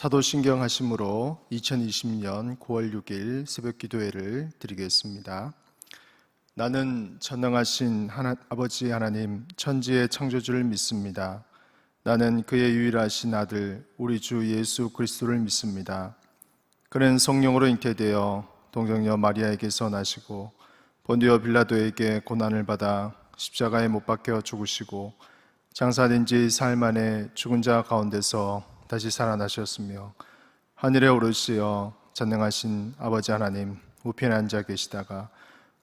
사도신경 하심으로 2020년 9월 6일 새벽 기도회를 드리겠습니다. 나는 전능하신 하나, 아버지 하나님 천지의 창조주를 믿습니다. 나는 그의 유일하신 아들 우리 주 예수 그리스도를 믿습니다. 그는 성령으로 잉태되어 동정녀 마리아에게서 나시고 본디오 빌라도에게 고난을 받아 십자가에 못 박혀 죽으시고 장사된 지 사흘 만에 죽은 자 가운데서 다시 살아나셨으며 하늘에 오르시어 전능하신 아버지 하나님 우편에 앉아 계시다가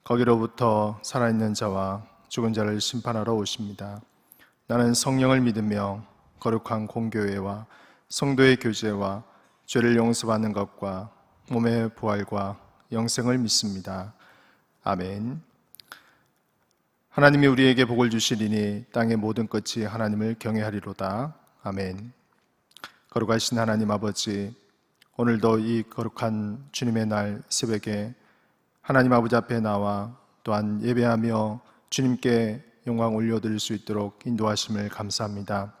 거기로부터 살아있는 자와 죽은 자를 심판하러 오십니다. 나는 성령을 믿으며 거룩한 공교회와 성도의 교제와 죄를 용서받는 것과 몸의 부활과 영생을 믿습니다. 아멘. 하나님이 우리에게 복을 주시리니 땅의 모든 끝이 하나님을 경외하리로다. 아멘. 거룩하신 하나님 아버지, 오늘도 이 거룩한 주님의 날 새벽에 하나님 아버지 앞에 나와 또한 예배하며 주님께 영광 올려드릴 수 있도록 인도하심을 감사합니다.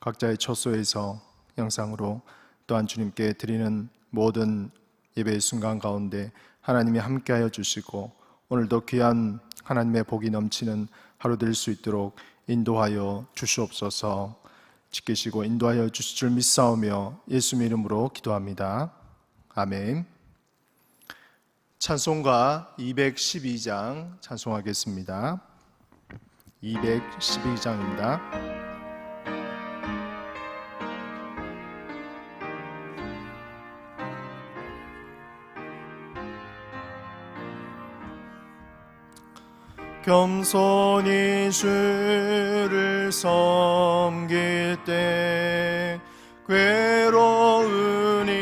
각자의 처소에서 영상으로 또한 주님께 드리는 모든 예배의 순간 가운데 하나님이 함께하여 주시고 오늘도 귀한 하나님의 복이 넘치는 하루 될 수 있도록 인도하여 주시옵소서 지키시고 인도하여 주실 줄 믿사오며 예수님 이름으로 기도합니다. 아멘. 찬송가 212장 찬송하겠습니다. 212장입니다. 겸손히 주를 섬길 때 괴로우니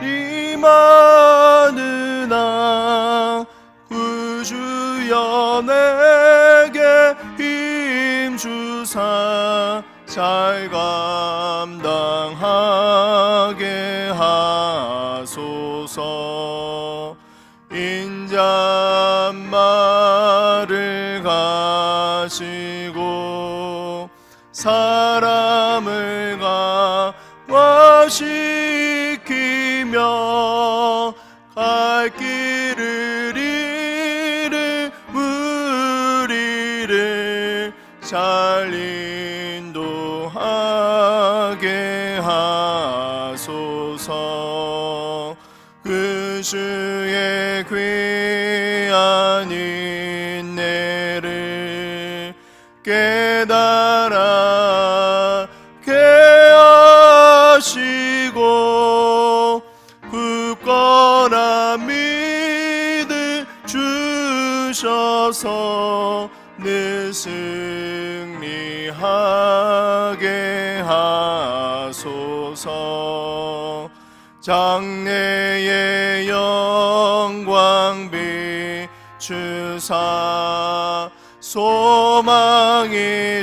이 많으나 구주여 내게 힘 주사 잘감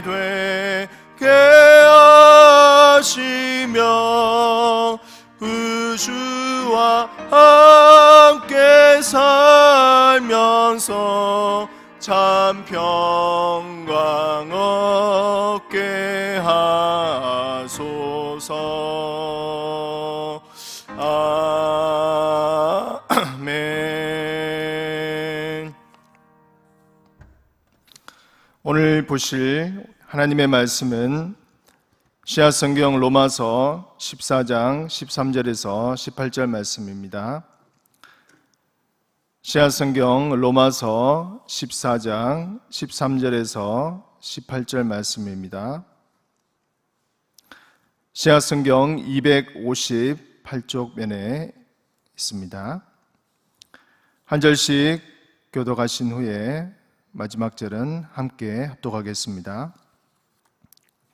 되게 하시며 구주와 함께 살면서 참 평강 얻게 하소서. 아멘. 오늘 보실 하나님의 말씀은 시아 성경 로마서 14장 13절에서 18절 말씀입니다. 시아 성경 로마서 14장 13절에서 18절 말씀입니다. 시아 성경 258쪽 면에 있습니다. 한 절씩 교독하신 후에 마지막 절은 함께 합독하겠습니다.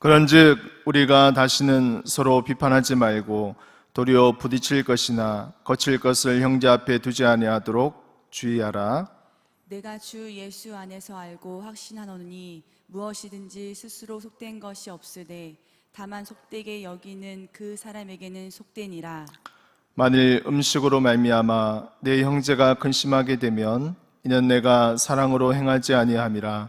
그런즉 우리가 다시는 서로 비판하지 말고 도리어 부딪힐 것이나 거칠 것을 형제 앞에 두지 아니하도록 주의하라. 내가 주 예수 안에서 알고 확신하노니 무엇이든지 스스로 속된 것이 없으되 다만 속되게 여기는 그 사람에게는 속되니라. 만일 음식으로 말미암아 내 형제가 근심하게 되면 이는 내가 사랑으로 행하지 아니함이라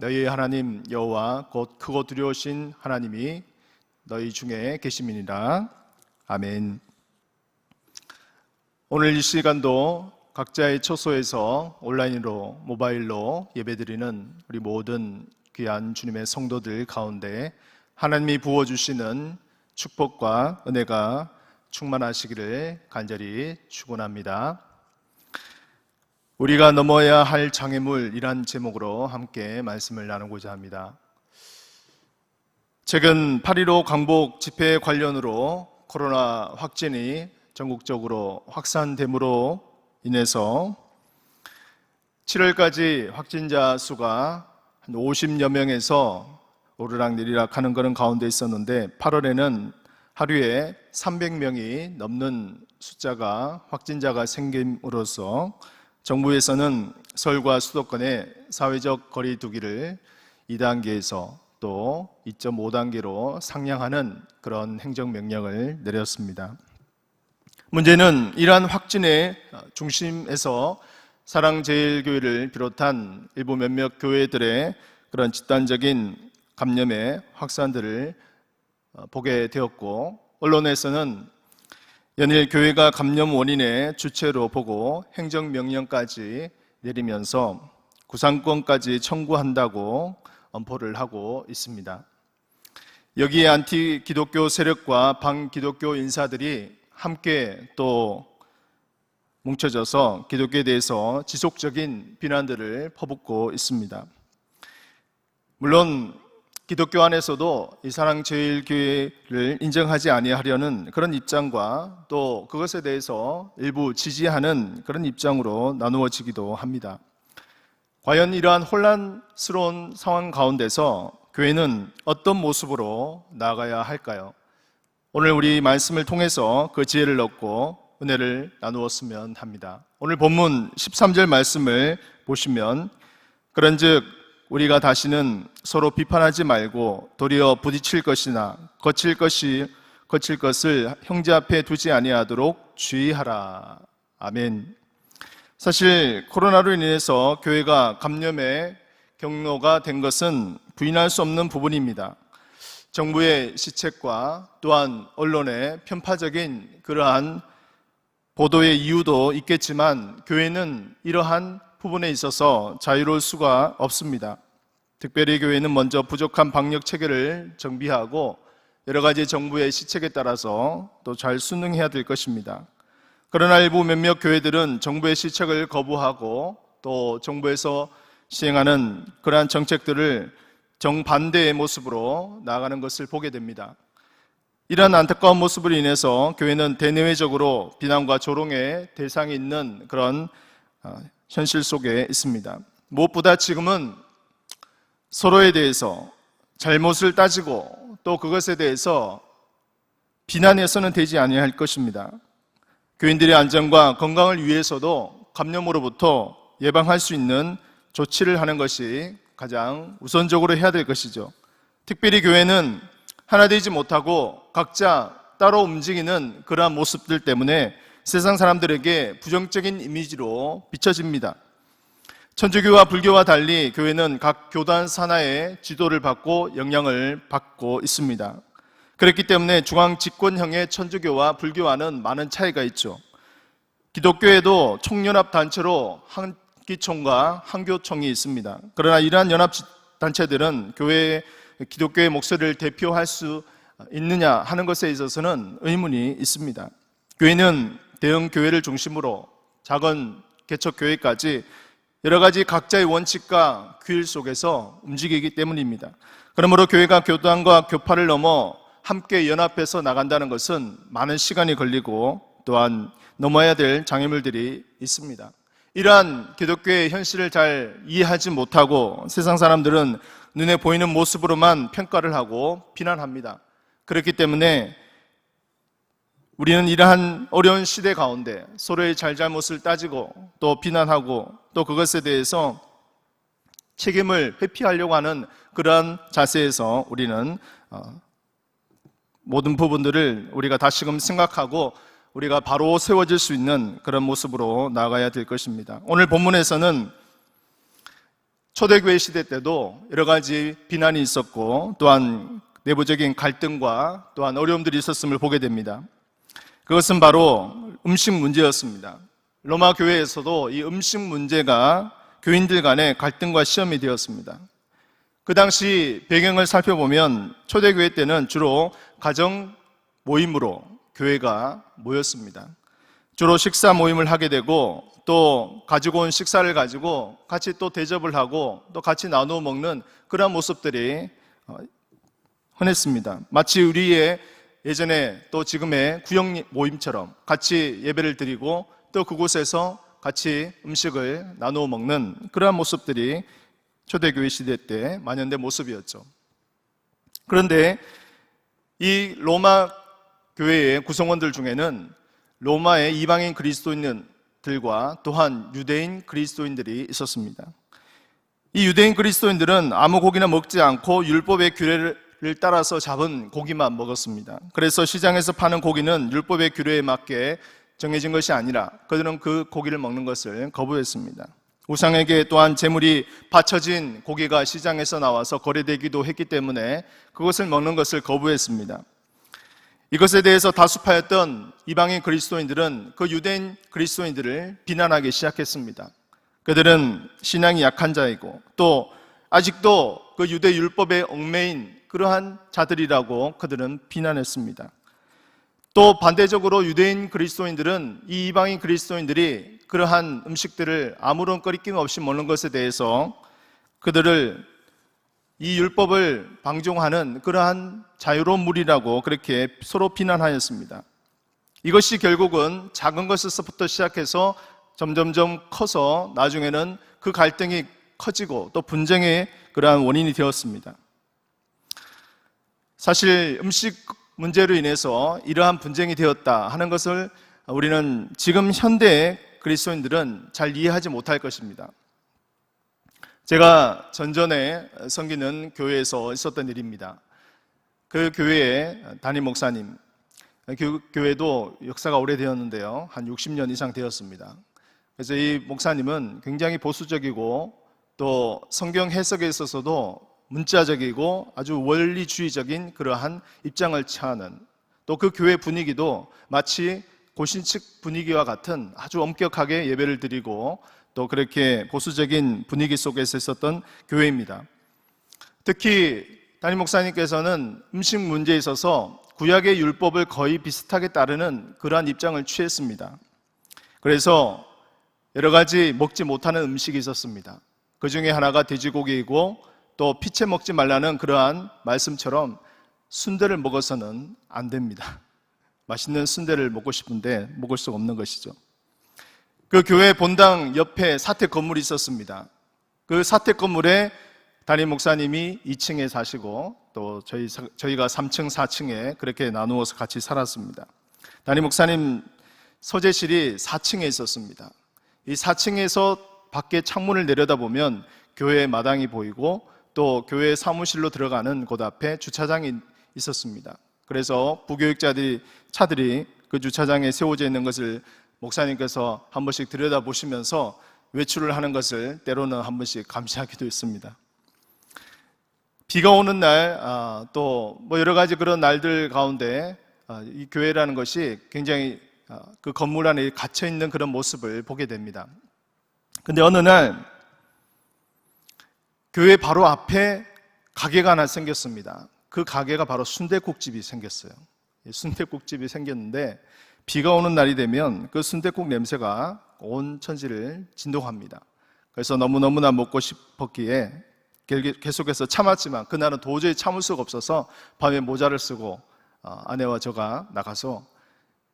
너희 하나님 여호와 곧 크고 두려우신 하나님이 너희 중에 계심이니라. 아멘. 오늘 이 시간도 각자의 처소에서 온라인으로 모바일로 예배드리는 우리 모든 귀한 주님의 성도들 가운데 하나님이 부어 주시는 축복과 은혜가 충만하시기를 간절히 축원합니다. 우리가 넘어야 할 장애물이란 제목으로 함께 말씀을 나누고자 합니다. 최근 8.15 광복 집회 관련으로 코로나 확진이 전국적으로 확산됨으로 인해서 7월까지 확진자 수가 한 50여 명에서 오르락 내리락 하는 그런 가운데 있었는데 8월에는 하루에 300명이 넘는 숫자가 확진자가 생김으로써 정부에서는 서울과 수도권의 사회적 거리 두기를 2단계에서 또 2.5단계로 상향하는 그런 행정명령을 내렸습니다. 문제는 이러한 확진의 중심에서 사랑제일교회를 비롯한 일부 몇몇 교회들의 그런 집단적인 감염의 확산들을 어, 보게 되었고 언론에서는 연일 교회가 감염 원인의 주체로 보고 행정명령까지 내리면서 구상권까지 청구한다고 엄포를 하고 있습니다. 여기에 안티 기독교 세력과 반기독교 인사들이 함께 또 뭉쳐져서 기독교에 대해서 지속적인 비난들을 퍼붓고 있습니다. 물론 기독교 안에서도 이 사랑제일교회를 인정하지 아니하려는 그런 입장과 또 그것에 대해서 일부 지지하는 그런 입장으로 나누어지기도 합니다. 과연 이러한 혼란스러운 상황 가운데서 교회는 어떤 모습으로 나아가야 할까요? 오늘 우리 말씀을 통해서 그 지혜를 얻고 은혜를 나누었으면 합니다. 오늘 본문 13절 말씀을 보시면 그런즉 우리가 다시는 서로 비판하지 말고 도리어 부딪힐 것이나 거칠 것이 거칠 것을 형제 앞에 두지 아니하도록 주의하라. 아멘. 사실 코로나로 인해서 교회가 감염의 경로가 된 것은 부인할 수 없는 부분입니다. 정부의 시책과 또한 언론의 편파적인 그러한 보도의 이유도 있겠지만 교회는 이러한 부분에 있어서 자유로울 수가 없습니다. 특별히 교회는 먼저 부족한 방역 체계를 정비하고 여러 가지 정부의 시책에 따라서 또 잘 순응해야 될 것입니다. 그러나 일부 몇몇 교회들은 정부의 시책을 거부하고 또 정부에서 시행하는 그러한 정책들을 정반대의 모습으로 나아가는 것을 보게 됩니다. 이러한 안타까운 모습으로 인해서 교회는 대내외적으로 비난과 조롱의 대상이 있는 그런 어, 현실 속에 있습니다. 무엇보다 지금은 서로에 대해서 잘못을 따지고 또 그것에 대해서 비난해서는 되지 아니할 것입니다. 교인들의 안전과 건강을 위해서도 감염으로부터 예방할 수 있는 조치를 하는 것이 가장 우선적으로 해야 될 것이죠. 특별히 교회는 하나 되지 못하고 각자 따로 움직이는 그러한 모습들 때문에 세상 사람들에게 부정적인 이미지로 비춰집니다. 천주교와 불교와 달리 교회는 각 교단 산하의 지도를 받고 영향을 받고 있습니다. 그렇기 때문에 중앙 집권형의 천주교와 불교와는 많은 차이가 있죠. 기독교에도 총연합 단체로 한기총과 한교총이 있습니다. 그러나 이러한 연합 단체들은 교회의 기독교의 목소리를 대표할 수 있느냐 하는 것에 있어서는 의문이 있습니다. 교회는 대형 교회를 중심으로 작은 개척 교회까지 여러 가지 각자의 원칙과 규율 속에서 움직이기 때문입니다. 그러므로 교회가 교단과 교파를 넘어 함께 연합해서 나간다는 것은 많은 시간이 걸리고 또한 넘어야 될 장애물들이 있습니다. 이러한 기독교의 현실을 잘 이해하지 못하고 세상 사람들은 눈에 보이는 모습으로만 평가를 하고 비난합니다. 그렇기 때문에 우리는 이러한 어려운 시대 가운데 서로의 잘잘못을 따지고 또 비난하고 또 그것에 대해서 책임을 회피하려고 하는 그러한 자세에서 우리는 어, 모든 부분들을 우리가 다시금 생각하고 우리가 바로 세워질 수 있는 그런 모습으로 나가야 될 것입니다. 오늘 본문에서는 초대교회 시대 때도 여러 가지 비난이 있었고 또한 내부적인 갈등과 또한 어려움들이 있었음을 보게 됩니다. 그것은 바로 음식 문제였습니다. 로마 교회에서도 이 음식 문제가 교인들 간의 갈등과 시험이 되었습니다. 그 당시 배경을 살펴보면 초대교회 때는 주로 가정 모임으로 교회가 모였습니다. 주로 식사 모임을 하게 되고 또 가지고 온 식사를 가지고 같이 또 대접을 하고 또 같이 나누어 먹는 그런 모습들이 어, 흔했습니다. 마치 우리의 예전에 또 지금의 구역 모임처럼 같이 예배를 드리고 또 그곳에서 같이 음식을 나누어 먹는 그러한 모습들이 초대교회 시대 때 만연된 모습이었죠. 그런데 이 로마 교회의 구성원들 중에는 로마의 이방인 그리스도인들과 또한 유대인 그리스도인들이 있었습니다. 이 유대인 그리스도인들은 아무 고기나 먹지 않고 율법의 규례를 따라서 잡은 고기만 먹었습니다. 그래서 시장에서 파는 고기는 율법의 규례에 맞게 정해진 것이 아니라 그들은 그 고기를 먹는 것을 거부했습니다. 우상에게 또한 재물이 바쳐진 고기가 시장에서 나와서 거래되기도 했기 때문에 그것을 먹는 것을 거부했습니다. 이것에 대해서 다수파였던 이방인 그리스도인들은 그 유대인 그리스도인들을 비난하기 시작했습니다. 그들은 신앙이 약한 자이고 또 아직도 그 유대 율법에 얽매인 그러한 자들이라고 그들은 비난했습니다. 또 반대적으로 유대인 그리스도인들은 이 이방인 그리스도인들이 그러한 음식들을 아무런 꺼리낌 없이 먹는 것에 대해서 그들을 이 율법을 방종하는 그러한 자유로운 무리라고 그렇게 서로 비난하였습니다. 이것이 결국은 작은 것에서부터 시작해서 점점점 커서 나중에는 그 갈등이 커지고 또 분쟁의 그러한 원인이 되었습니다. 사실 음식 문제로 인해서 이러한 분쟁이 되었다 하는 것을 우리는 지금 현대 그리스도인들은 잘 이해하지 못할 것입니다. 제가 전전에 섬기는 교회에서 있었던 일입니다. 그 교회의 담임 목사님, 그 교회도 역사가 오래되었는데요. 한 60년 이상 되었습니다. 그래서 이 목사님은 굉장히 보수적이고 또 성경 해석에 있어서도 문자적이고 아주 원리주의적인 그러한 입장을 취하는 또 그 교회 분위기도 마치 고신측 분위기와 같은 아주 엄격하게 예배를 드리고 또 그렇게 보수적인 분위기 속에서 있었던 교회입니다. 특히 담임 목사님께서는 음식 문제에 있어서 구약의 율법을 거의 비슷하게 따르는 그러한 입장을 취했습니다. 그래서 여러 가지 먹지 못하는 음식이 있었습니다. 그 중에 하나가 돼지고기이고 또 피채 먹지 말라는 그러한 말씀처럼 순대를 먹어서는 안 됩니다. 맛있는 순대를 먹고 싶은데 먹을 수 없는 것이죠. 그 교회 본당 옆에 사택 건물이 있었습니다. 그 사택 건물에 담임 목사님이 2층에 사시고 또 저희 저희가 3층, 4층에 그렇게 나누어서 같이 살았습니다. 담임 목사님 서재실이 4층에 있었습니다. 이 4층에서 밖에 창문을 내려다보면 교회 마당이 보이고 또 교회 사무실로 들어가는 곳 앞에 주차장이 있었습니다. 그래서 부교육자들이 차들이 그 주차장에 세워져 있는 것을 목사님께서 한 번씩 들여다보시면서 외출을 하는 것을 때로는 한 번씩 감시하기도 했습니다. 비가 오는 날, 아, 또뭐 여러 가지 그런 날들 가운데 아, 이 교회라는 것이 굉장히 아, 그 건물 안에 갇혀 있는 그런 모습을 보게 됩니다. 근데 어느 날 교회 바로 앞에 가게가 하나 생겼습니다. 그 가게가 바로 순대국집이 생겼어요. 순대국집이 생겼는데 비가 오는 날이 되면 그 순대국 냄새가 온 천지를 진동합니다. 그래서 너무너무나 먹고 싶었기에 계속해서 참았지만 그날은 도저히 참을 수가 없어서 밤에 모자를 쓰고 어, 아내와 저가 나가서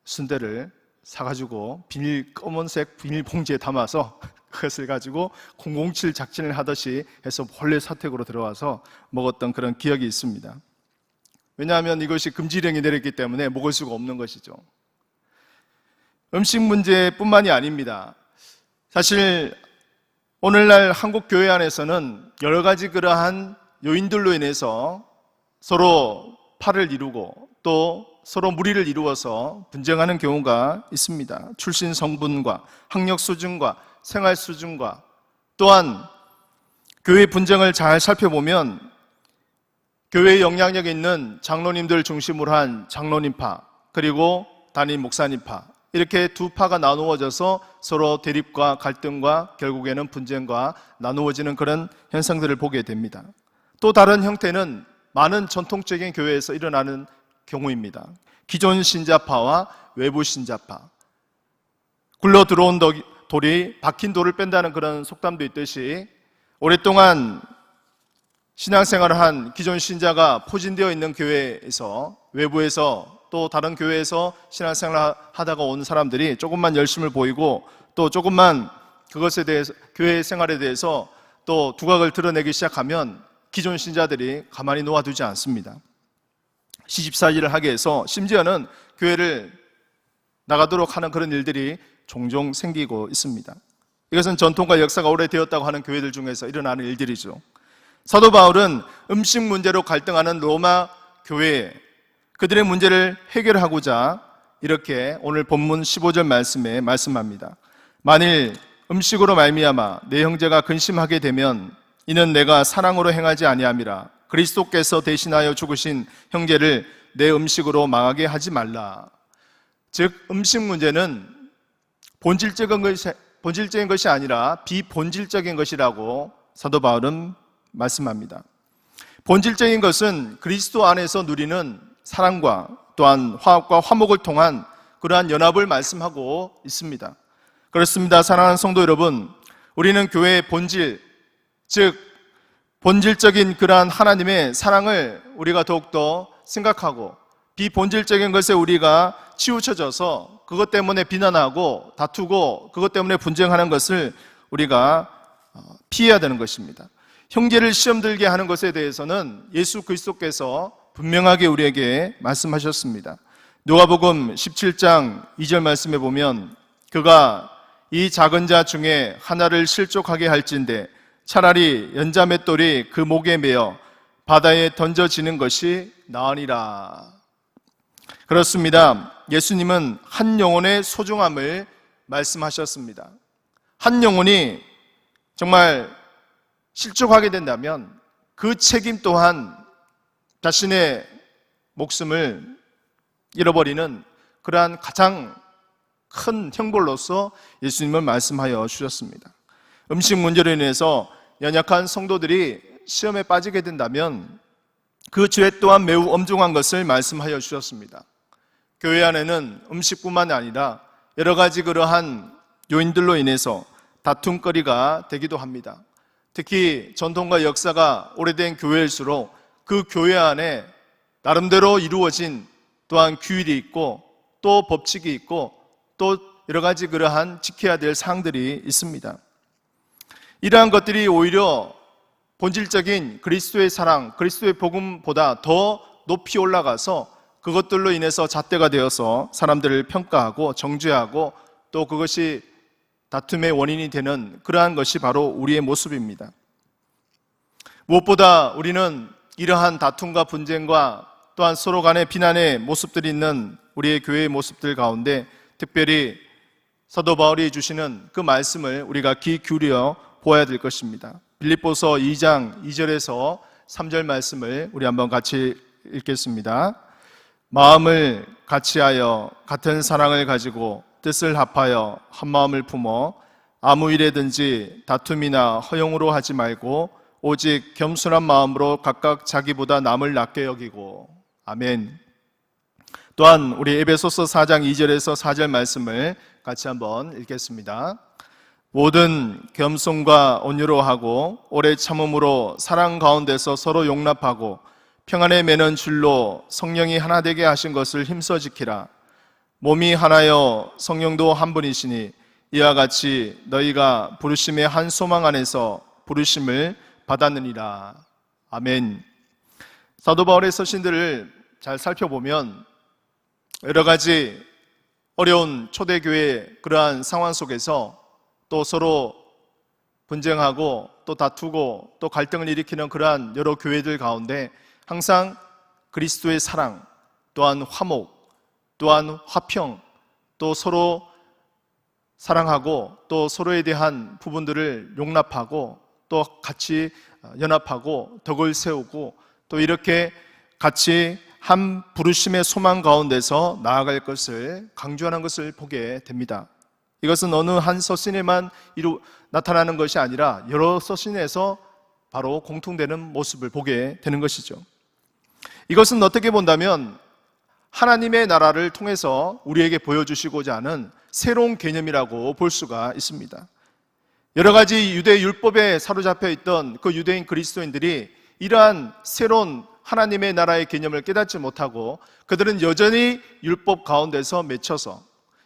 순대를 사가지고 비닐 검은색 비닐 봉지에 담아서 그것을 가지고 007 작전을 하듯이 해서 본래 사택으로 들어와서 먹었던 그런 기억이 있습니다. 왜냐하면 이것이 금지령이 내렸기 때문에 먹을 수가 없는 것이죠. 음식 문제뿐만이 아닙니다. 사실 오늘날 한국 교회 안에서는 여러 가지 그러한 요인들로 인해서 서로 팔을 이루고 또 서로 무리를 이루어서 분쟁하는 경우가 있습니다. 출신 성분과 학력 수준과 생활 수준과 또한 교회 분쟁을 잘 살펴보면 교회의 영향력 있는 장로님들 중심으로 한 장로님파 그리고 담임 목사님파 이렇게 두 파가 나누어져서 서로 대립과 갈등과 결국에는 분쟁과 나누어지는 그런 현상들을 보게 됩니다. 또 다른 형태는 많은 전통적인 교회에서 일어나는 경우입니다. 기존 신자파와 외부 신자파. 굴러 들어온 도- 돌이 박힌 돌을 뺀다는 그런 속담도 있듯이 오랫동안 신앙생활을 한 기존 신자가 포진되어 있는 교회에서 외부에서 또 다른 교회에서 신앙생활을 하다가 온 사람들이 조금만 열심을 보이고 또 조금만 그것에 대해서 교회 생활에 대해서 또 두각을 드러내기 시작하면 기존 신자들이 가만히 놓아두지 않습니다. 시집살이를 하게 해서 심지어는 교회를 나가도록 하는 그런 일들이 종종 생기고 있습니다. 이것은 전통과 역사가 오래되었다고 하는 교회들 중에서 일어나는 일들이죠. 사도 바울은 음식 문제로 갈등하는 로마 교회에 그들의 문제를 해결하고자 이렇게 오늘 본문 15절 말씀에 말씀합니다. 만일 음식으로 말미암아 내 형제가 근심하게 되면 이는 내가 사랑으로 행하지 아니함이라 그리스도께서 대신하여 죽으신 형제를 내 음식으로 망하게 하지 말라. 즉 음식 문제는 본질적인 것이 본질적인 것이 아니라 비본질적인 것이라고 사도 바울은 말씀합니다. 본질적인 것은 그리스도 안에서 누리는 사랑과 또한 화합과 화목을 통한 그러한 연합을 말씀하고 있습니다. 그렇습니다. 사랑하는 성도 여러분, 우리는 교회의 본질, 즉 본질적인 그러한 하나님의 사랑을 우리가 더욱더 생각하고 비본질적인 것에 우리가 치우쳐져서 그것 때문에 비난하고 다투고 그것 때문에 분쟁하는 것을 우리가 어, 피해야 되는 것입니다. 형제를 시험 들게 하는 것에 대해서는 예수 그리스도께서 분명하게 우리에게 말씀하셨습니다. 누가복음 17장 2절 말씀에 보면 그가 이 작은 자 중에 하나를 실족하게 할진대 차라리 연자 맷돌이 그 목에 매어 바다에 던져지는 것이 나으니라. 그렇습니다. 예수님은 한 영혼의 소중함을 말씀하셨습니다. 한 영혼이 정말 실족하게 된다면 그 책임 또한 자신의 목숨을 잃어버리는 그러한 가장 큰 형벌로서 예수님은 말씀하여 주셨습니다. 음식 문제로 인해서 연약한 성도들이 시험에 빠지게 된다면 그 죄 또한 매우 엄중한 것을 말씀하여 주셨습니다. 교회 안에는 음식뿐만 아니라 여러 가지 그러한 요인들로 인해서 다툼거리가 되기도 합니다. 특히 전통과 역사가 오래된 교회일수록 그 교회 안에 나름대로 이루어진 또한 규율이 있고 또 법칙이 있고 또 여러 가지 그러한 지켜야 될 사항들이 있습니다. 이러한 것들이 오히려 본질적인 그리스도의 사랑, 그리스도의 복음보다 더 높이 올라가서 그것들로 인해서 잣대가 되어서 사람들을 평가하고 정죄하고 또 그것이 다툼의 원인이 되는 그러한 것이 바로 우리의 모습입니다. 무엇보다 우리는 이러한 다툼과 분쟁과 또한 서로 간의 비난의 모습들이 있는 우리의 교회의 모습들 가운데 특별히 사도 바울이 주시는 그 말씀을 우리가 귀 기울여 보아야 될 것입니다. 빌립보서 2장 2절에서 3절 말씀을 우리 한번 같이 읽겠습니다. 마음을 같이하여 같은 사랑을 가지고 뜻을 합하여 한 마음을 품어 아무 일에든지 다툼이나 허용으로 하지 말고 오직 겸손한 마음으로 각각 자기보다 남을 낮게 여기고 아멘. 또한 우리 에베소서 4장 2절에서 4절 말씀을 같이 한번 읽겠습니다. 모든 겸손과 온유로 하고 오래 참음으로 사랑 가운데서 서로 용납하고 평안에 매는 줄로 성령이 하나 되게 하신 것을 힘써 지키라. 몸이 하나여 성령도 한 분이시니 이와 같이 너희가 부르심의 한 소망 안에서 부르심을 받았느니라. 아멘. 사도 바울의 서신들을 잘 살펴보면 여러 가지 어려운 초대교회 그러한 상황 속에서 또 서로 분쟁하고 또 다투고 또 갈등을 일으키는 그러한 여러 교회들 가운데 항상 그리스도의 사랑, 또한 화목, 또한 화평, 또 서로 사랑하고 또 서로에 대한 부분들을 용납하고 또 같이 연합하고 덕을 세우고 또 이렇게 같이 한 부르심의 소망 가운데서 나아갈 것을 강조하는 것을 보게 됩니다. 이것은 어느 한 서신에만 이루 나타나는 것이 아니라 여러 서신에서 바로 공통되는 모습을 보게 되는 것이죠. 이것은 어떻게 본다면 하나님의 나라를 통해서 우리에게 보여주시고자 하는 새로운 개념이라고 볼 수가 있습니다. 여러 가지 유대 율법에 사로잡혀 있던 그 유대인 그리스도인들이 이러한 새로운 하나님의 나라의 개념을 깨닫지 못하고 그들은 여전히 율법 가운데서 맺혀서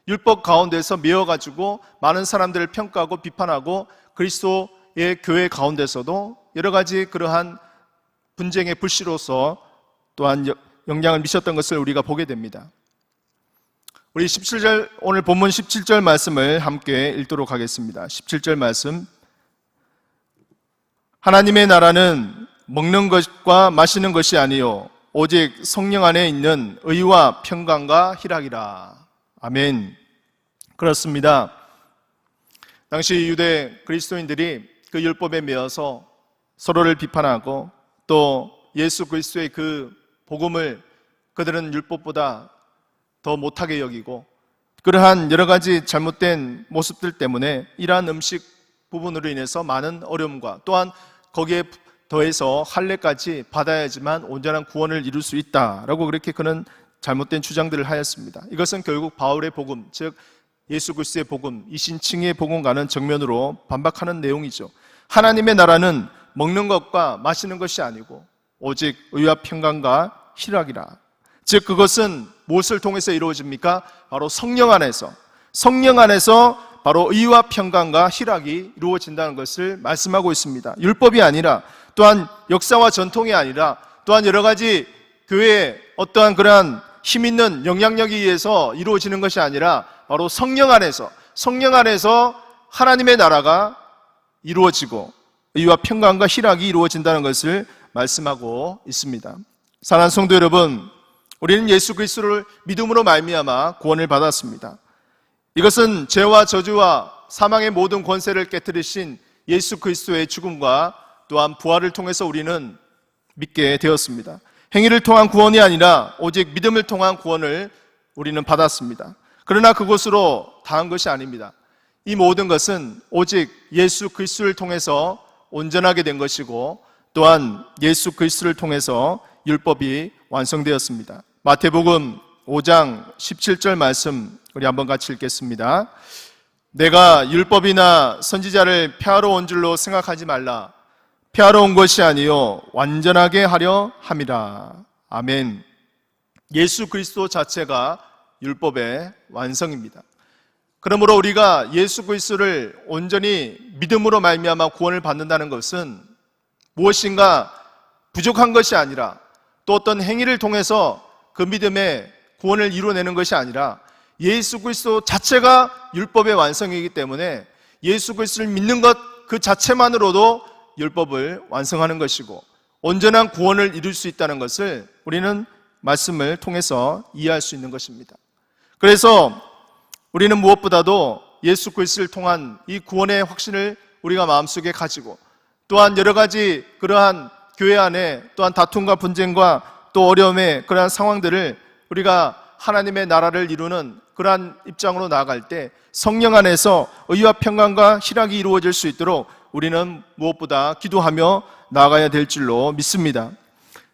율법 가운데서 메어가지고 많은 사람들을 평가하고 비판하고 그리스도의 교회 가운데서도 여러 가지 그러한 분쟁의 불씨로서 또한 여- 영향을 미쳤던 것을 우리가 보게 됩니다. 우리 17절 오늘 본문 17절 말씀을 함께 읽도록 하겠습니다. 17절 말씀 하나님의 나라는 먹는 것과 마시는 것이 아니요 오직 성령 안에 있는 의와 평강과 희락이라. 아멘. 그렇습니다. 당시 유대 그리스도인들이 그 율법에 매어서 서로를 비판하고 또 예수 그리스도의 그 복음을 그들은 율법보다 더 못하게 여기고 그러한 여러 가지 잘못된 모습들 때문에 이러한 음식 부분으로 인해서 많은 어려움과 또한 거기에 더해서 할례까지 받아야지만 온전한 구원을 이룰 수 있다라고 그렇게 그는 잘못된 주장들을 하였습니다. 이것은 결국 바울의 복음, 즉 예수 그리스도의 복음, 이신칭의 복음과는 정면으로 반박하는 내용이죠. 하나님의 나라는 먹는 것과 마시는 것이 아니고 오직 의와 평강과 희락이라. 즉 그것은 무엇을 통해서 이루어집니까? 바로 성령 안에서 성령 안에서 바로 의와 평강과 희락이 이루어진다는 것을 말씀하고 있습니다. 율법이 아니라 또한 역사와 전통이 아니라 또한 여러 가지 교회의 어떠한 그러한 힘 있는 영향력에 의해서 이루어지는 것이 아니라 바로 성령 안에서 성령 안에서 하나님의 나라가 이루어지고 의와 평강과 희락이 이루어진다는 것을 말씀하고 있습니다. 사랑하는 성도 여러분, 우리는 예수 그리스도를 믿음으로 말미암아 구원을 받았습니다. 이것은 죄와 저주와 사망의 모든 권세를 깨뜨리신 예수 그리스도의 죽음과 또한 부활을 통해서 우리는 믿게 되었습니다. 행위를 통한 구원이 아니라 오직 믿음을 통한 구원을 우리는 받았습니다. 그러나 그것으로 다한 것이 아닙니다. 이 모든 것은 오직 예수 그리스도를 통해서 온전하게 된 것이고 또한 예수 그리스도를 통해서 율법이 완성되었습니다. 마태복음 5장 17절 말씀 우리 한번 같이 읽겠습니다. 내가 율법이나 선지자를 폐하러 온 줄로 생각하지 말라. 폐하러 온 것이 아니요 완전하게 하려 함이라. 아멘. 예수 그리스도 자체가 율법의 완성입니다. 그러므로 우리가 예수 그리스도를 온전히 믿음으로 말미암아 구원을 받는다는 것은 무엇인가 부족한 것이 아니라 또 어떤 행위를 통해서 그 믿음의 구원을 이루어내는 것이 아니라 예수 그리스도 자체가 율법의 완성이기 때문에 예수 그리스도를 믿는 것 그 자체만으로도 율법을 완성하는 것이고 온전한 구원을 이룰 수 있다는 것을 우리는 말씀을 통해서 이해할 수 있는 것입니다. 그래서 우리는 무엇보다도 예수 그리스도를 통한 이 구원의 확신을 우리가 마음속에 가지고 또한 여러 가지 그러한 교회 안에 또한 다툼과 분쟁과 또 어려움의 그러한 상황들을 우리가 하나님의 나라를 이루는 그러한 입장으로 나아갈 때 성령 안에서 의와 평강과 희락이 이루어질 수 있도록 우리는 무엇보다 기도하며 나아가야 될 줄로 믿습니다.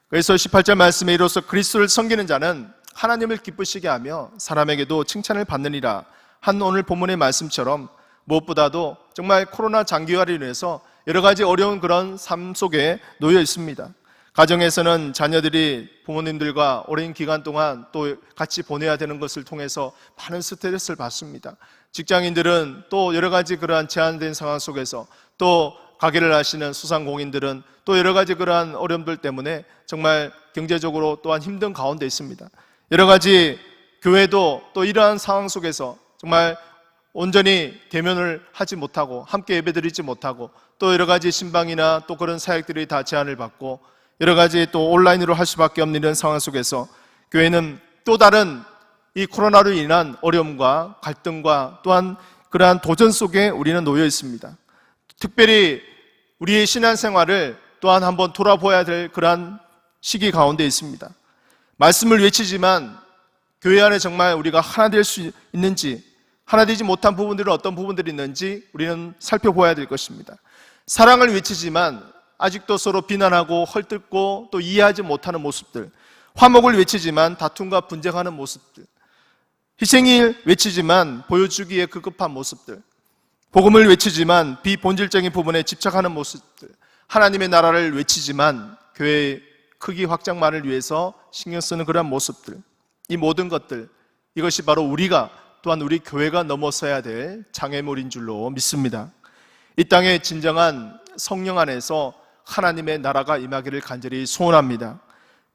그래서 18절 말씀에 이로써 그리스도를 섬기는 자는 하나님을 기쁘시게 하며 사람에게도 칭찬을 받느니라 한 오늘 본문의 말씀처럼 무엇보다도 정말 코로나 장기화로 인해서 여러 가지 어려운 그런 삶 속에 놓여 있습니다. 가정에서는 자녀들이 부모님들과 오랜 기간 동안 또 같이 보내야 되는 것을 통해서 많은 스트레스를 받습니다. 직장인들은 또 여러 가지 그러한 제한된 상황 속에서 또 가게를 하시는 수상공인들은 또 여러 가지 그러한 어려움들 때문에 정말 경제적으로 또한 힘든 가운데 있습니다. 여러 가지 교회도 또 이러한 상황 속에서 정말 온전히 대면을 하지 못하고 함께 예배드리지 못하고 또 여러 가지 신방이나 또 그런 사역들이 다 제한을 받고 여러 가지 또 온라인으로 할 수밖에 없는 이런 상황 속에서 교회는 또 다른 이 코로나로 인한 어려움과 갈등과 또한 그러한 도전 속에 우리는 놓여 있습니다. 특별히 우리의 신앙생활을 또한 한번 돌아보아야 될 그러한 시기 가운데 있습니다. 말씀을 외치지만 교회 안에 정말 우리가 하나 될 수 있는지, 하나 되지 못한 부분들은 어떤 부분들이 있는지 우리는 살펴보아야 될 것입니다. 사랑을 외치지만 아직도 서로 비난하고 헐뜯고 또 이해하지 못하는 모습들, 화목을 외치지만 다툼과 분쟁하는 모습들, 희생을 외치지만 보여주기에 급급한 모습들, 복음을 외치지만 비본질적인 부분에 집착하는 모습들, 하나님의 나라를 외치지만 교회의 크기 확장만을 위해서 신경 쓰는 그러한 모습들, 이 모든 것들, 이것이 바로 우리가 또한 우리 교회가 넘어서야 될 장애물인 줄로 믿습니다. 이 땅에 진정한 성령 안에서 하나님의 나라가 임하기를 간절히 소원합니다.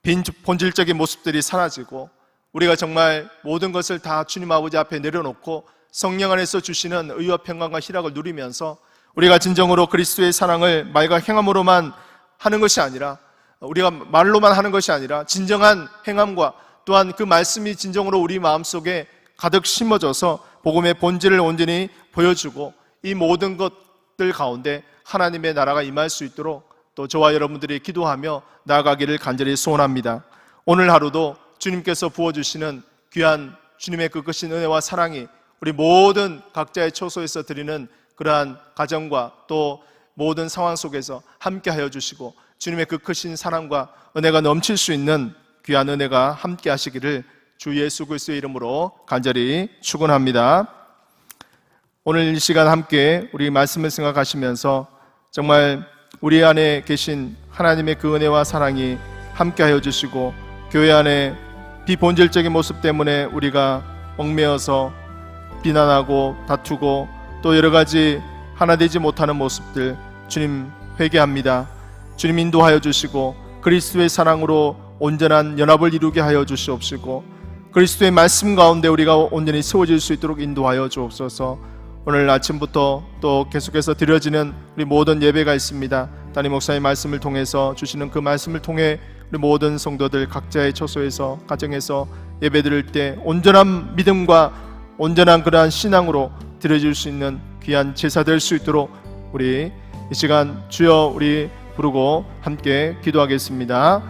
빈 본질적인 모습들이 사라지고 우리가 정말 모든 것을 다 주님 아버지 앞에 내려놓고 성령 안에서 주시는 의와 평강과 희락을 누리면서 우리가 진정으로 그리스도의 사랑을 말과 행함으로만 하는 것이 아니라 우리가 말로만 하는 것이 아니라 진정한 행함과 또한 그 말씀이 진정으로 우리 마음속에 가득 심어져서 복음의 본질을 온전히 보여주고 이 모든 것들 가운데 하나님의 나라가 임할 수 있도록 또 저와 여러분들이 기도하며 나아가기를 간절히 소원합니다. 오늘 하루도 주님께서 부어주시는 귀한 주님의 그 크신 은혜와 사랑이 우리 모든 각자의 처소에서 드리는 그러한 가정과 또 모든 상황 속에서 함께 하여 주시고 주님의 그 크신 사랑과 은혜가 넘칠 수 있는 귀한 은혜가 함께 하시기를 주 예수 그리스도의 이름으로 간절히 축원합니다. 오늘 이 시간 함께 우리 말씀을 생각하시면서 정말 우리 안에 계신 하나님의 그 은혜와 사랑이 함께 하여 주시고 교회 안에 비본질적인 모습 때문에 우리가 얽매여서 비난하고 다투고 또 여러 가지 하나 되지 못하는 모습들 주님 회개합니다. 주님 인도하여 주시고 그리스도의 사랑으로 온전한 연합을 이루게 하여 주시옵시고 그리스도의 말씀 가운데 우리가 온전히 세워질 수 있도록 인도하여 주옵소서. 오늘 아침부터 또 계속해서 드려지는 우리 모든 예배가 있습니다. 담임 목사의 말씀을 통해서 주시는 그 말씀을 통해 우리 모든 성도들 각자의 처소에서 가정에서 예배 드릴 때 온전한 믿음과 온전한 그러한 신앙으로 드려질 수 있는 귀한 제사 될 수 있도록 우리 이 시간 주여 우리 부르고 함께 기도하겠습니다.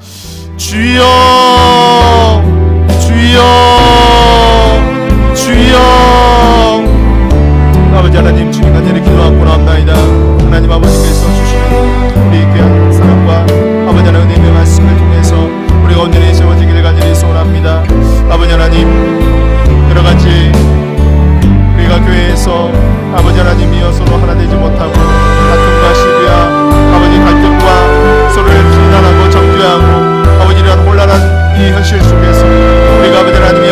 주여 주여 주여. 아버지 하나님 주님 간절히 기도하고 나옵나이다. 하나님 아버지께서 주시는 우리 귀한 사랑과 아버지 하나님의 말씀을 통해서 우리가 온전히 세워지기를 간절히 소원합니다. 아버지 하나님 여러 가지 우리가 교회에서 아버지 하나님이여 서로 하나 되지 못하고 다툼과 시비와 아버지 갈등과 서로를 비난하고 정죄하고 아버지 이러한 혼란한 이 현실 속에서 우리가 아버지 하나님의